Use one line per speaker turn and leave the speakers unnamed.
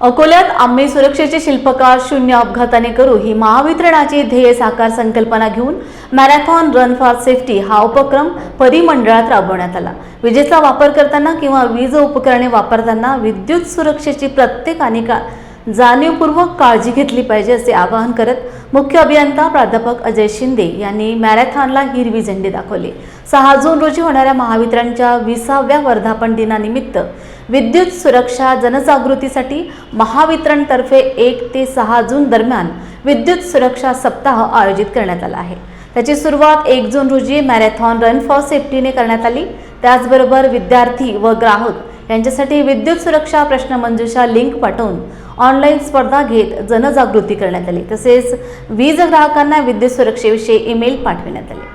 अकोल्यात आम्ही सुरक्षेचे शिल्पकार शून्य अपघाताने करू ही महावितरणाची ध्येय साकार संकल्पना घेऊन मॅरेथॉन रन फॉर सेफ्टी हा उपक्रम परिमंडळात राबवण्यात आला. विजेचा वापर करताना किंवा वीज उपकरणे वापरताना विद्युत सुरक्षेची प्रत्येकाने का जाणीवपूर्वक काळजी घेतली पाहिजे असे आवाहन करत मुख्य अभियंता प्राध्यापक अजय शिंदे यांनी मॅरेथॉनला हिरवी झेंडी दाखवली. सहा जून रोजी होणाऱ्या महावितरणच्या विसाव्या वर्धापन दिनानिमित्त विद्युत सुरक्षा जनजागृतीसाठी महावितरणतर्फे एक ते सहा जून दरम्यान विद्युत सुरक्षा सप्ताह आयोजित करण्यात आला आहे. त्याची सुरुवात एक जून रोजी मॅरेथॉन रन फॉर सेफ्टीने करण्यात आली. त्याचबरोबर विद्यार्थी व ग्राहक यांच्यासाठी विद्युत सुरक्षा प्रश्नमंजुषा लिंक पाठवून ऑनलाईन स्पर्धा घेत जनजागृती करण्यात आली. तसेच वीज ग्राहकांना विद्युत सुरक्षेविषयी ईमेल पाठविण्यात आले.